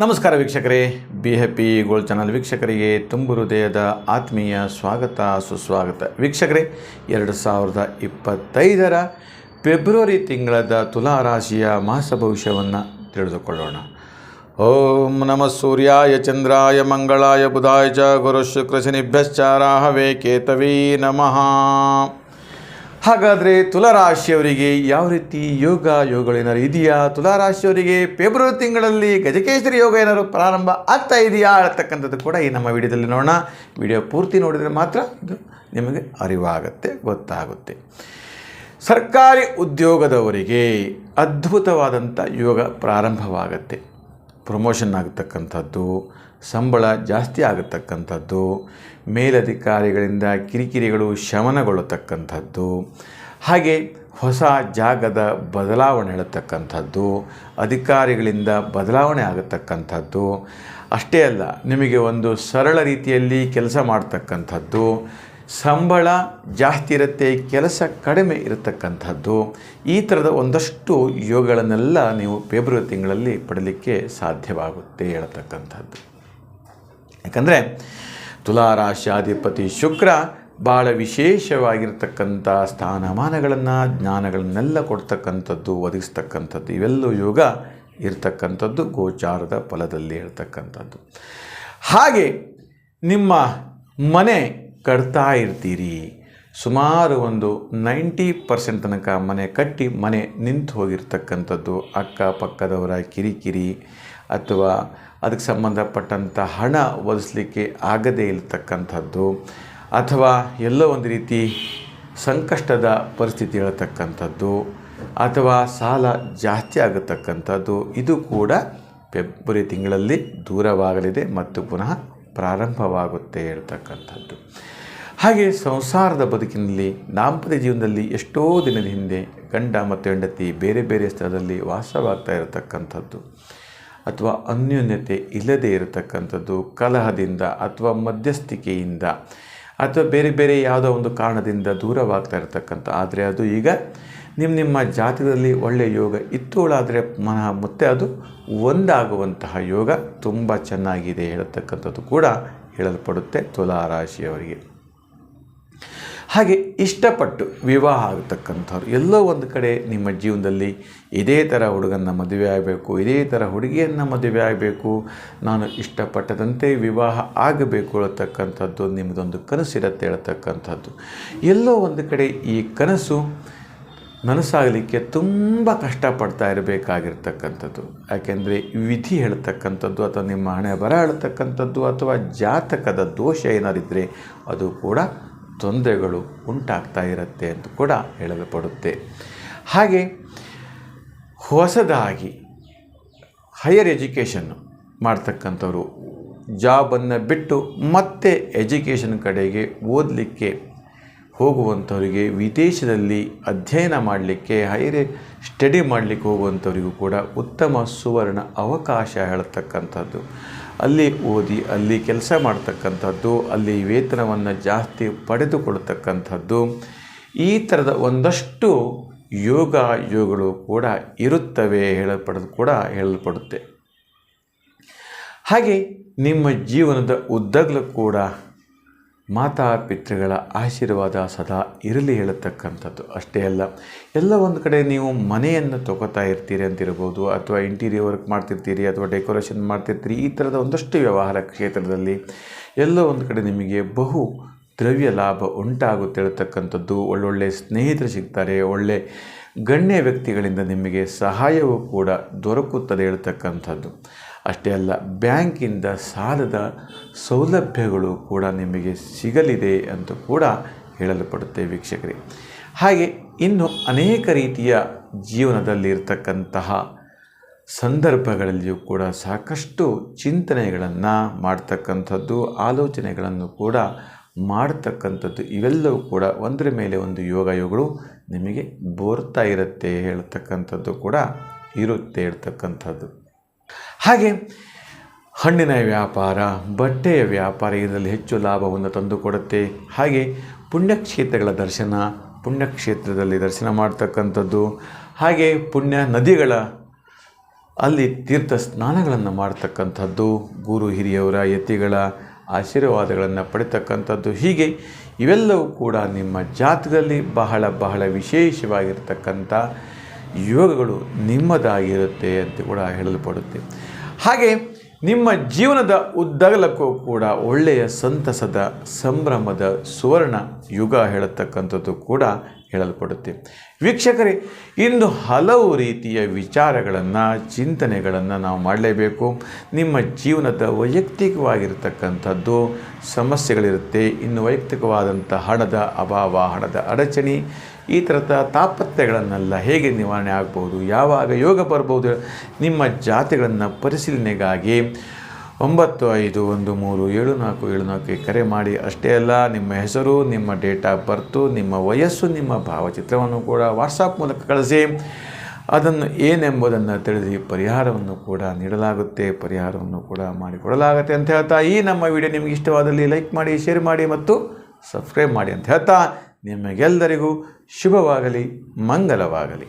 ನಮಸ್ಕಾರ ವೀಕ್ಷಕರೇ be happy gold channel ವೀಕ್ಷಕರಿಗೆ ತುಂಬು ಹೃದಯದ ಆತ್ಮೀಯ ಸ್ವಾಗತ, ಸುಸ್ವಾಗತ. ವೀಕ್ಷಕರೇ, ಎರಡು ಸಾವಿರದ ಇಪ್ಪತ್ತೈದರ ಫೆಬ್ರವರಿ ತಿಂಗಳದ ತುಲಾ ರಾಶಿಯ ಮಾಸ ಭವಿಷ್ಯವನ್ನು ತಿಳಿದುಕೊಳ್ಳೋಣ. ಓಂ ನಮಃ ಸೂರ್ಯಾಯ, ಚಂದ್ರಾಯ, ಮಂಗಳಾಯ, ಬುಧಾಯ ಚ, ಗುರು ಶುಕ್ರ ಶನಿಭ್ಯಶ್ಚಾರಾಹವೇ ಕೇತವೀ ನಮಃ. ಹಾಗಾದರೆ ತುಲಾರಾಶಿಯವರಿಗೆ ಯಾವ ರೀತಿ ಯೋಗ ಯೋಗಗಳೇನಾರು ಇದೆಯಾ? ತುಲಾರಾಶಿಯವರಿಗೆ ಫೆಬ್ರವರಿ ತಿಂಗಳಲ್ಲಿ ಗಜಕೇಶ್ವರಿ ಯೋಗ ಏನಾದರೂ ಪ್ರಾರಂಭ ಆಗ್ತಾ ಇದೆಯಾ ಅಂತಕ್ಕಂಥದ್ದು ಕೂಡ ಈ ನಮ್ಮ ವಿಡಿಯೋದಲ್ಲಿ ನೋಡೋಣ. ವಿಡಿಯೋ ಪೂರ್ತಿ ನೋಡಿದರೆ ಮಾತ್ರ ಇದು ನಿಮಗೆ ಅರಿವಾಗುತ್ತೆ, ಗೊತ್ತಾಗುತ್ತೆ. ಸರ್ಕಾರಿ ಉದ್ಯೋಗದವರಿಗೆ ಅದ್ಭುತವಾದಂಥ ಯೋಗ ಪ್ರಾರಂಭವಾಗುತ್ತೆ. ಪ್ರಮೋಷನ್ ಆಗತಕ್ಕಂಥದ್ದು ಸಂಬಳ ಜಾಸ್ತಿ ಆಗತಕ್ಕಂಥದ್ದು, ಮೇಲಧಿಕಾರಿಗಳಿಂದ ಕಿರಿಕಿರಿಗಳು ಶಮನಗೊಳ್ಳತಕ್ಕಂಥದ್ದು, ಹಾಗೆ ಹೊಸ ಜಾಗದ ಬದಲಾವಣೆ ಹೇಳತಕ್ಕಂಥದ್ದು, ಅಧಿಕಾರಿಗಳಿಂದ ಬದಲಾವಣೆ ಆಗತಕ್ಕಂಥದ್ದು, ಅಷ್ಟೇ ಅಲ್ಲ, ನಿಮಗೆ ಒಂದು ಸರಳ ರೀತಿಯಲ್ಲಿ ಕೆಲಸ ಮಾಡ್ತಕ್ಕಂಥದ್ದು, ಸಂಬಳ ಜಾಸ್ತಿ ಇರುತ್ತೆ, ಕೆಲಸ ಕಡಿಮೆ ಇರತಕ್ಕಂಥದ್ದು, ಈ ಥರದ ಒಂದಷ್ಟು ಯೋಗಗಳನ್ನೆಲ್ಲ ನೀವು ಫೆಬ್ರವರಿ ತಿಂಗಳಲ್ಲಿ ಪಡಲಿಕ್ಕೆ ಸಾಧ್ಯವಾಗುತ್ತೆ ಹೇಳ್ತಕ್ಕಂಥದ್ದು. ಯಾಕಂದರೆ ತುಲಾರಾಶಾಧಿಪತಿ ಶುಕ್ರ ಭಾಳ ವಿಶೇಷವಾಗಿರ್ತಕ್ಕಂಥ ಸ್ಥಾನಮಾನಗಳನ್ನು, ಜ್ಞಾನಗಳನ್ನೆಲ್ಲ ಕೊಡ್ತಕ್ಕಂಥದ್ದು, ಒದಗಿಸ್ತಕ್ಕಂಥದ್ದು, ಇವೆಲ್ಲವೂ ಯೋಗ ಇರ್ತಕ್ಕಂಥದ್ದು, ಗೋಚಾರದ ಫಲದಲ್ಲಿ ಇರ್ತಕ್ಕಂಥದ್ದು ಹಾಗೆ ನಿಮ್ಮ ಮನೆ ಕಟ್ತಾ ಇರ್ತೀರಿ. ಸುಮಾರು ಒಂದು ನೈಂಟಿ ಪರ್ಸೆಂಟ್ ತನಕ ಮನೆ ಕಟ್ಟಿ ಮನೆ ನಿಂತು ಹೋಗಿರ್ತಕ್ಕಂಥದ್ದು, ಅಕ್ಕಪಕ್ಕದವರ ಕಿರಿಕಿರಿ ಅಥವಾ ಅದಕ್ಕೆ ಸಂಬಂಧಪಟ್ಟಂಥ ಹಣ ಒದಿಸ್ಲಿಕ್ಕೆ ಆಗದೇ ಇರತಕ್ಕಂಥದ್ದು, ಅಥವಾ ಎಲ್ಲೋ ಒಂದು ರೀತಿ ಸಂಕಷ್ಟದ ಪರಿಸ್ಥಿತಿ ಹೇಳತಕ್ಕಂಥದ್ದು, ಅಥವಾ ಸಾಲ ಜಾಸ್ತಿ ಆಗತಕ್ಕಂಥದ್ದು, ಇದು ಕೂಡ ಫೆಬ್ರವರಿ ತಿಂಗಳಲ್ಲಿ ದೂರವಾಗಲಿದೆ ಮತ್ತು ಪುನಃ ಪ್ರಾರಂಭವಾಗುತ್ತೆ ಹೇಳ್ತಕ್ಕಂಥದ್ದು. ಹಾಗೆ ಸಂಸಾರದ ಬದುಕಿನಲ್ಲಿ ದಾಂಪತ್ಯ ಜೀವನದಲ್ಲಿ ಎಷ್ಟೋ ದಿನದ ಹಿಂದೆ ಗಂಡ ಮತ್ತು ಹೆಂಡತಿ ಬೇರೆ ಬೇರೆ ಸ್ಥಳದಲ್ಲಿ ವಾಸವಾಗ್ತಾ ಇರತಕ್ಕಂಥದ್ದು. ಅಥವಾ ಅನ್ಯೋನ್ಯತೆ ಇಲ್ಲದೇ ಇರತಕ್ಕಂಥದ್ದು ಕಲಹದಿಂದ ಅಥವಾ ಮಧ್ಯಸ್ಥಿಕೆಯಿಂದ ಅಥವಾ ಬೇರೆ ಬೇರೆ ಯಾವುದೋ ಒಂದು ಕಾರಣದಿಂದ ದೂರವಾಗ್ತಾ ಇರತಕ್ಕಂಥ. ಆದರೆ ಅದು ಈಗ ನಿಮ್ಮ ನಿಮ್ಮ ಜಾತಕದಲ್ಲಿ ಒಳ್ಳೆಯ ಯೋಗ ಇತ್ತುಗಳಾದರೆ ಮನಃ ಮತ್ತೆ ಅದು ಒಂದಾಗುವಂತಹ ಯೋಗ ತುಂಬ ಚೆನ್ನಾಗಿದೆ ಹೇಳತಕ್ಕಂಥದ್ದು ಕೂಡ ಹೇಳಲ್ಪಡುತ್ತೆ ತುಲಾ ರಾಶಿಯವರಿಗೆ. ಹಾಗೆ ಇಷ್ಟಪಟ್ಟು ವಿವಾಹ ಆಗತಕ್ಕಂಥವ್ರು. ಎಲ್ಲೋ ಒಂದು ಕಡೆ ನಿಮ್ಮ ಜೀವನದಲ್ಲಿ ಇದೇ ಥರ ಹುಡುಗನ ಮದುವೆ ಆಗಬೇಕು, ಇದೇ ಥರ ಹುಡುಗಿಯನ್ನು ಮದುವೆ ಆಗಬೇಕು, ನಾನು ಇಷ್ಟಪಟ್ಟದಂತೆ ವಿವಾಹ ಆಗಬೇಕು ಹೇಳ್ತಕ್ಕಂಥದ್ದು ನಿಮ್ಮದೊಂದು ಕನಸಿರುತ್ತೆ ಹೇಳ್ತಕ್ಕಂಥದ್ದು. ಎಲ್ಲೋ ಒಂದು ಕಡೆ ಈ ಕನಸು ನನಸಾಗಲಿಕ್ಕೆ ತುಂಬ ಕಷ್ಟಪಡ್ತಾ ಇರಬೇಕಾಗಿರ್ತಕ್ಕಂಥದ್ದು. ಯಾಕೆಂದರೆ ವಿಧಿ ಹೇಳ್ತಕ್ಕಂಥದ್ದು ಅಥವಾ ನಿಮ್ಮ ಹಣೆ ಬರ ಹೇಳ್ತಕ್ಕಂಥದ್ದು ಅಥವಾ ಜಾತಕದ ದೋಷ ಏನಾರಿದ್ದರೆ ಅದು ಕೂಡ ತೊಂದರೆಗಳು ಉಂಟಾಗ್ತಾ ಇರುತ್ತೆ ಅಂತ ಕೂಡ ಹೇಳಲ್ಪಡುತ್ತೆ. ಹಾಗೆ ಹೊಸದಾಗಿ ಹೈಯರ್ ಎಜುಕೇಷನ್ನು ಮಾಡ್ತಕ್ಕಂಥವ್ರು ಜಾಬನ್ನು ಬಿಟ್ಟು ಮತ್ತೆ ಎಜುಕೇಷನ್ ಕಡೆಗೆ ಓದಲಿಕ್ಕೆ ಹೋಗುವಂಥವರಿಗೆ ವಿದೇಶದಲ್ಲಿ ಅಧ್ಯಯನ ಮಾಡಲಿಕ್ಕೆ ಹೈಯರ್ ಸ್ಟಡಿ ಮಾಡಲಿಕ್ಕೆ ಹೋಗುವಂಥವರಿಗೂ ಕೂಡ ಉತ್ತಮ ಸುವರ್ಣ ಅವಕಾಶ ಹೇಳ್ತಕ್ಕಂಥದ್ದು. ಅಲ್ಲಿ ಓದಿ, ಅಲ್ಲಿ ಕೆಲಸ ಮಾಡ್ತಕ್ಕಂಥದ್ದು, ಅಲ್ಲಿ ವೇತನವನ್ನು ಜಾಸ್ತಿ ಪಡೆದುಕೊಳ್ತಕ್ಕಂಥದ್ದು ಈ ಥರದ ಒಂದಷ್ಟು ಯೋಗ ಯೋಗಗಳು ಕೂಡ ಇರುತ್ತವೆ ಹೇಳಲ್ಪಡ ಕೂಡ ಹೇಳಲ್ಪಡುತ್ತೆ. ಹಾಗೆ ನಿಮ್ಮ ಜೀವನದ ಉದ್ದಗಲೂ ಕೂಡ ಮಾತಾಪಿತೃಗಳ ಆಶೀರ್ವಾದ ಸದಾ ಇರಲಿ ಹೇಳತಕ್ಕಂಥದ್ದು. ಅಷ್ಟೇ ಅಲ್ಲ, ಎಲ್ಲ ಒಂದು ಕಡೆ ನೀವು ಮನೆಯನ್ನು ತೊಗೋತಾ ಇರ್ತೀರಿ ಅಂತಿರ್ಬೋದು, ಅಥವಾ ಇಂಟೀರಿಯರ್ ವರ್ಕ್ ಮಾಡ್ತಿರ್ತೀರಿ, ಅಥವಾ ಡೆಕೋರೇಷನ್ ಮಾಡ್ತಿರ್ತೀರಿ, ಈ ಥರದ ಒಂದಷ್ಟು ವ್ಯವಹಾರ ಕ್ಷೇತ್ರದಲ್ಲಿ ಎಲ್ಲ ಒಂದು ಕಡೆ ನಿಮಗೆ ಬಹು ದ್ರವ್ಯ ಲಾಭ ಉಂಟಾಗುತ್ತೆ ಹೇಳ್ತಕ್ಕಂಥದ್ದು. ಒಳ್ಳೊಳ್ಳೆ ಸ್ನೇಹಿತರು ಸಿಗ್ತಾರೆ, ಒಳ್ಳೆ ಗಣ್ಯ ವ್ಯಕ್ತಿಗಳಿಂದ ನಿಮಗೆ ಸಹಾಯವೂ ಕೂಡ ದೊರಕುತ್ತದೆ ಹೇಳ್ತಕ್ಕಂಥದ್ದು. ಅಷ್ಟೇ ಅಲ್ಲ, ಬ್ಯಾಂಕಿಂದ ಸಾಲದ ಸೌಲಭ್ಯಗಳು ಕೂಡ ನಿಮಗೆ ಸಿಗಲಿದೆ ಅಂತ ಕೂಡ ಹೇಳಲ್ಪಡುತ್ತೆ ವೀಕ್ಷಕರೇ. ಹಾಗೆ ಇನ್ನು ಅನೇಕ ರೀತಿಯ ಜೀವನದಲ್ಲಿ ಇರತಕ್ಕಂತಹ ಸಂದರ್ಭಗಳಲ್ಲಿಯೂ ಕೂಡ ಸಾಕಷ್ಟು ಚಿಂತನೆಗಳನ್ನು ಮಾಡ್ತಕ್ಕಂಥದ್ದು, ಆಲೋಚನೆಗಳನ್ನು ಕೂಡ ಮಾಡ್ತಕ್ಕಂಥದ್ದು, ಇವೆಲ್ಲವೂ ಕೂಡ ಒಂದರ ಮೇಲೆ ಒಂದು ಯೋಗ ಯೋಗಗಳು ನಿಮಗೆ ಬೋರ್ತಾ ಇರುತ್ತೆ ಹೇಳ್ತಕ್ಕಂಥದ್ದು ಕೂಡ ಇರುತ್ತೆ ಹೇಳ್ತಕ್ಕಂಥದ್ದು. ಹಾಗೆ ಹಣ್ಣಿನ ವ್ಯಾಪಾರ, ಬಟ್ಟೆಯ ವ್ಯಾಪಾರ ಇದರಲ್ಲಿ ಹೆಚ್ಚು ಲಾಭವನ್ನು ತಂದುಕೊಡುತ್ತೆ. ಹಾಗೆ ಪುಣ್ಯಕ್ಷೇತ್ರಗಳ ದರ್ಶನ, ಪುಣ್ಯಕ್ಷೇತ್ರದಲ್ಲಿ ದರ್ಶನ ಮಾಡ್ತಕ್ಕಂಥದ್ದು. ಹಾಗೆ ಪುಣ್ಯ ನದಿಗಳ, ಅಲ್ಲಿ ತೀರ್ಥ ಸ್ನಾನಗಳನ್ನು ಮಾಡ್ತಕ್ಕಂಥದ್ದು. ಗುರು ಹಿರಿಯವರ ಯತಿಗಳ ಆಶೀರ್ವಾದಗಳನ್ನು ಪಡಿತಕ್ಕಂಥದ್ದು. ಹೀಗೆ ಇವೆಲ್ಲವೂ ಕೂಡ ನಿಮ್ಮ ಜಾತಕದಲ್ಲಿ ಬಹಳ ಬಹಳ ವಿಶೇಷವಾಗಿರ್ತಕ್ಕಂಥ ಯೋಗಗಳು ನಿಮ್ಮದಾಗಿರುತ್ತೆ ಅಂತ ಕೂಡ ಹೇಳಲ್ಪಡುತ್ತೆ. ಹಾಗೆ ನಿಮ್ಮ ಜೀವನದ ಉದ್ದಗಲಕ್ಕೂ ಕೂಡ ಒಳ್ಳೆಯ ಸಂತಸದ, ಸಂಭ್ರಮದ ಸುವರ್ಣ ಯುಗ ಹೇಳತಕ್ಕಂಥದ್ದು ಕೂಡ ಹೇಳಲ್ಪಡುತ್ತೆ. ವೀಕ್ಷಕರೇ ಇಂದು ಹಲವು ರೀತಿಯ ವಿಚಾರಗಳನ್ನು, ಚಿಂತನೆಗಳನ್ನು ನಾವು ಮಾಡಲೇಬೇಕು. ನಿಮ್ಮ ಜೀವನದ ವೈಯಕ್ತಿಕವಾಗಿರ್ತಕ್ಕಂಥದ್ದು ಸಮಸ್ಯೆಗಳಿರುತ್ತೆ. ಇನ್ನು ವೈಯಕ್ತಿಕವಾದಂಥ ಹಣದ ಅಭಾವ, ಹಣದ ಅಡಚಣೆ ಈ ಥರದ ತಾಪತ್ಯಗಳನ್ನೆಲ್ಲ ಹೇಗೆ ನಿವಾರಣೆ ಆಗ್ಬೋದು ಯಾವಾಗ ಯೋಗ ಬರ್ಬೋದು ನಿಮ್ಮ ಜಾತಿಗಳನ್ನು ಪರಿಶೀಲನೆಗಾಗಿ ಒಂಬತ್ತು ಐದು ಒಂದು ಮೂರು ಏಳು ನಾಲ್ಕು ಏಳು ನಾಲ್ಕು ಕರೆ ಮಾಡಿ. ಅಷ್ಟೇ ಅಲ್ಲ, ನಿಮ್ಮ ಹೆಸರು, ನಿಮ್ಮ ಡೇಟ್ ಆಫ್ ಬರ್ತು, ನಿಮ್ಮ ವಯಸ್ಸು, ನಿಮ್ಮ ಭಾವಚಿತ್ರವನ್ನು ಕೂಡ ವಾಟ್ಸಾಪ್ ಮೂಲಕ ಕಳಿಸಿ. ಅದನ್ನು ಏನೆಂಬುದನ್ನು ತಿಳಿದು ಪರಿಹಾರವನ್ನು ಕೂಡ ನೀಡಲಾಗುತ್ತೆ. ಪರಿಹಾರವನ್ನು ಕೂಡ ಮಾಡಿಕೊಡಲಾಗುತ್ತೆ ಅಂತ ಹೇಳ್ತಾ ಈ ನಮ್ಮ ವಿಡಿಯೋ ನಿಮಗೆ ಇಷ್ಟವಾದಲ್ಲಿ ಲೈಕ್ ಮಾಡಿ, ಶೇರ್ ಮಾಡಿ ಮತ್ತು ಸಬ್ಸ್ಕ್ರೈಬ್ ಮಾಡಿ ಅಂತ ಹೇಳ್ತಾ ನಿಮಗೆಲ್ಲರಿಗೂ ಶುಭವಾಗಲಿ ಮಂಗಲವಾಗಲಿ.